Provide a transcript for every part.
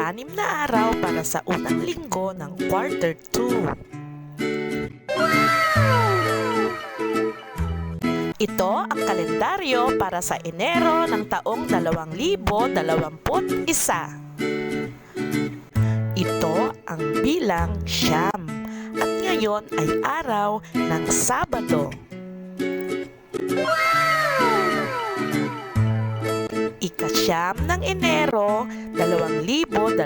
Ika-anim na araw para sa unang linggo ng quarter 2. Ito ang kalendaryo para sa Enero ng taong 2021. Ito ang bilang siyam at ngayon ay araw ng Sabado. Ikasyam ng Enero 2021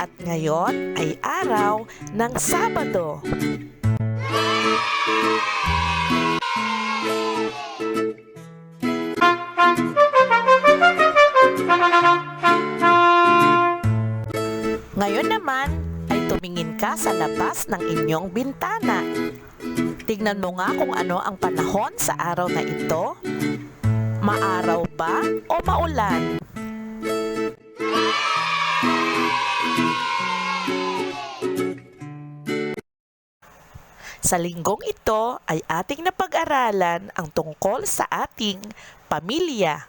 at ngayon ay araw ng Sabado. Ngayon naman ay tumingin ka sa labas ng inyong bintana. Tignan mo nga kung ano ang panahon sa araw na ito. Maaraw ba o maulan? Sa linggong ito ay ating napag-aralan ang tungkol sa ating pamilya.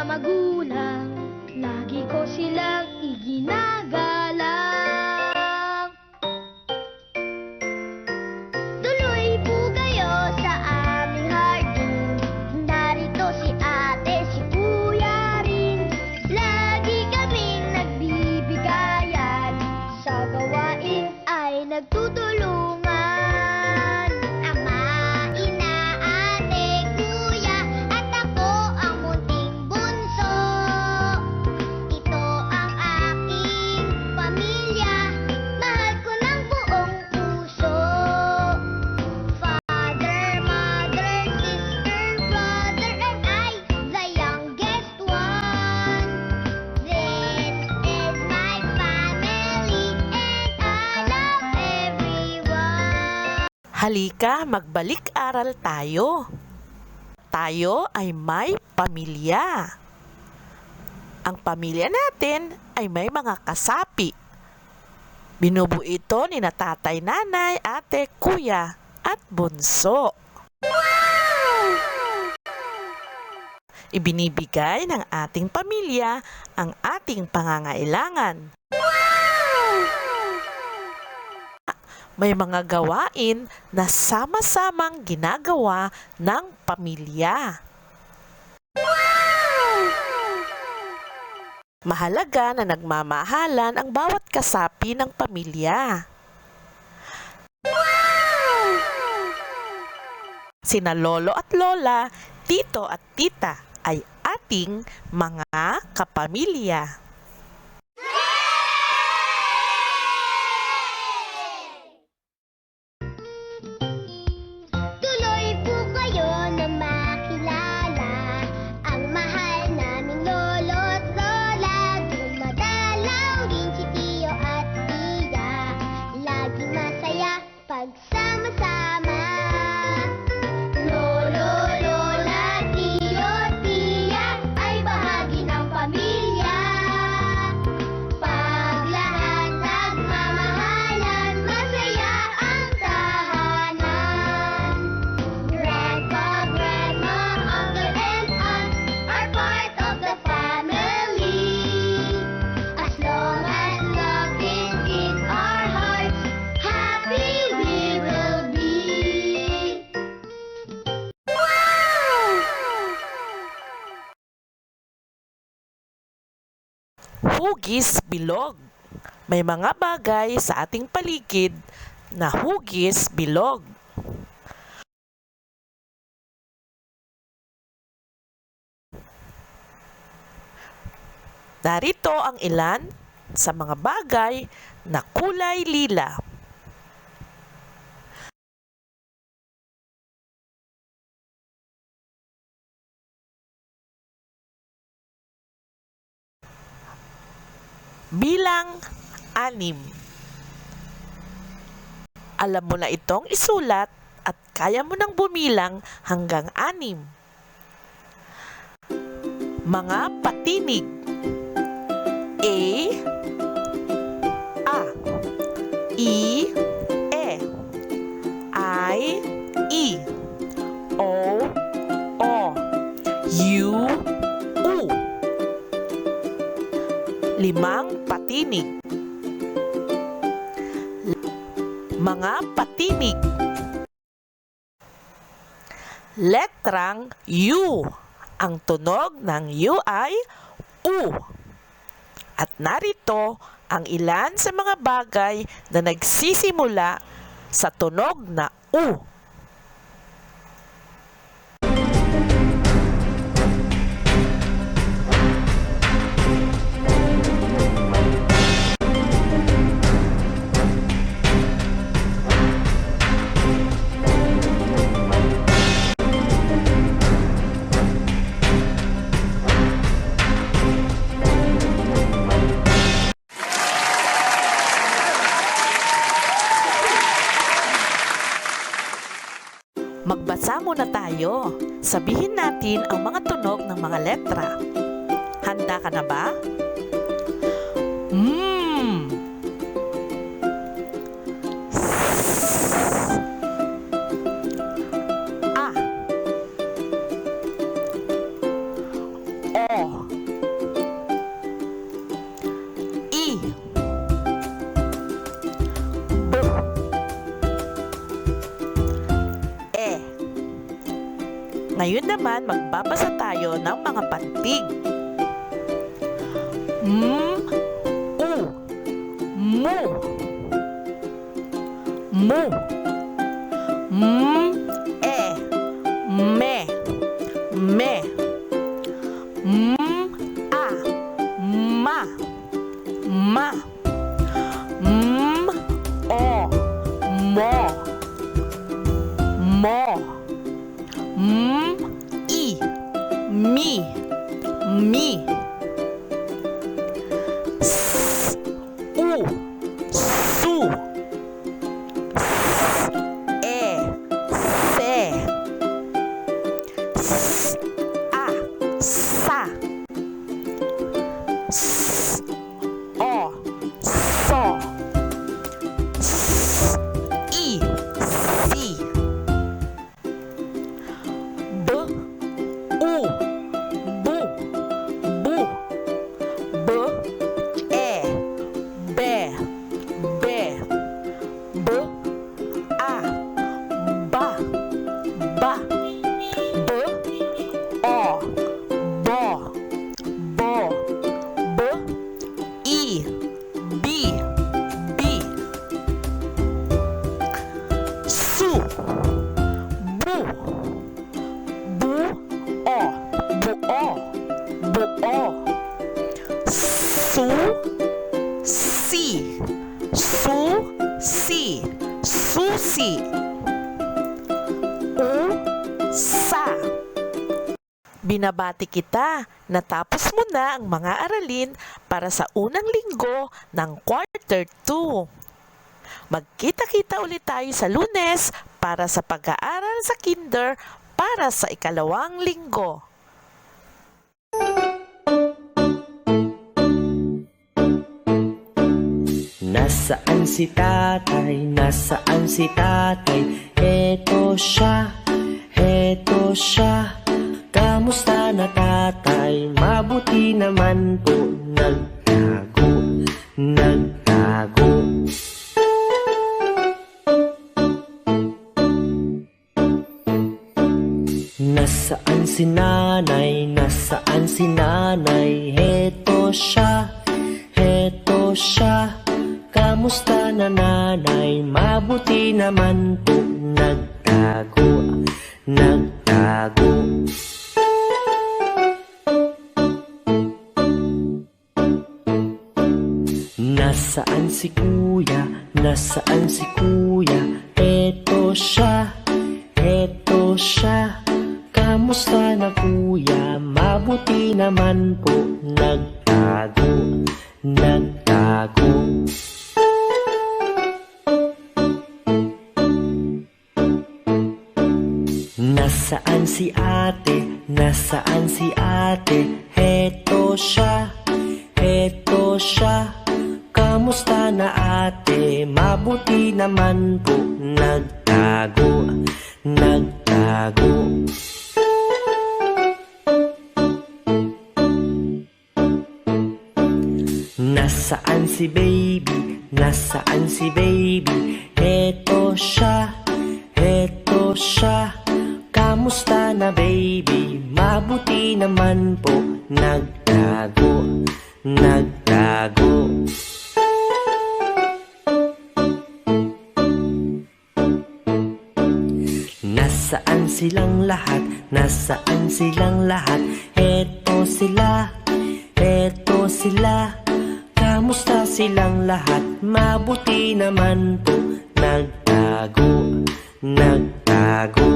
Mga magulang. Lagi ko silang iginagalang. Tuloy po kayo sa aming hardin. Narito si ate, si kuya rin. Lagi kaming nagbibigayan. Sa gawain ay nagtutulungan. Halika, magbalik-aral tayo. Tayo ay may pamilya. Ang pamilya natin ay may mga kasapi. Binubuo ito ni na tatay, nanay, ate, kuya, at bunso. Ibinibigay ng ating pamilya ang ating pangangailangan. May mga gawain na sama-samang ginagawa ng pamilya. Mahalaga na nagmamahalan ang bawat kasapi ng pamilya. Sina lolo at lola, tito at tita ay ating mga kapamilya. Hugis bilog. May mga bagay sa ating paligid na hugis bilog. Narito ang ilan sa mga bagay na kulay lila. Bilang anim. Alam mo na itong isulat at kaya mo nang bumilang hanggang anim. Mga patinig. A. A. I. E. I. E. O. O. U. U. Limang patinig. Mga patinig. Letrang U. Ang tunog ng U ay U. At narito ang ilan sa mga bagay na nagsisimula sa tunog na U. mga letra. Handa ka na ba? Mmm. B. E. Ngayon naman, magbabasa tayo ng mga pantig. M, U, Mu, Mu, M, Binabati kita, natapos mo na ang mga aralin para sa unang linggo ng quarter 2. Magkita-kita ulit tayo sa lunes para sa pag-aaral sa kinder para sa ikalawang linggo. Nasaan si tatay? Nasaan si tatay? Heto siya, heto siya Kamusta na tatay? Mabuti naman po Nagtago, nagtago Nasaan si nanay? Nasaan si nanay? Heto siya, heto siya Kamusta na nanay? Mabuti naman po Nagtago, nagtago Nasaan si kuya? Nasaan si kuya? Eto siya, eto siya Kamusta na kuya? Mabuti naman po Nagtago, nagtago Nasaan si ate? Nasaan si ate? Heto siya, Kamusta na ate? Mabuti naman po Nagtago, nagtago Nasaan si baby? Nasaan si baby? Heto siya, heto siya Kamusta na baby? Mabuti naman po Nagtago, nagtago Nasaan silang lahat? Nasaan silang lahat? Eto sila, eto sila Kamusta silang lahat? Mabuti naman po Nagtago, nagtago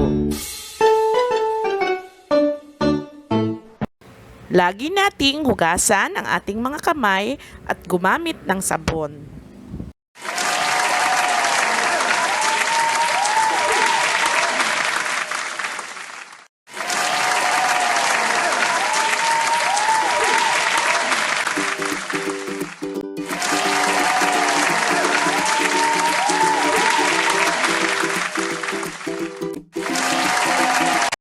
Lagi nating hugasan ang ating mga kamay at gumamit ng sabon.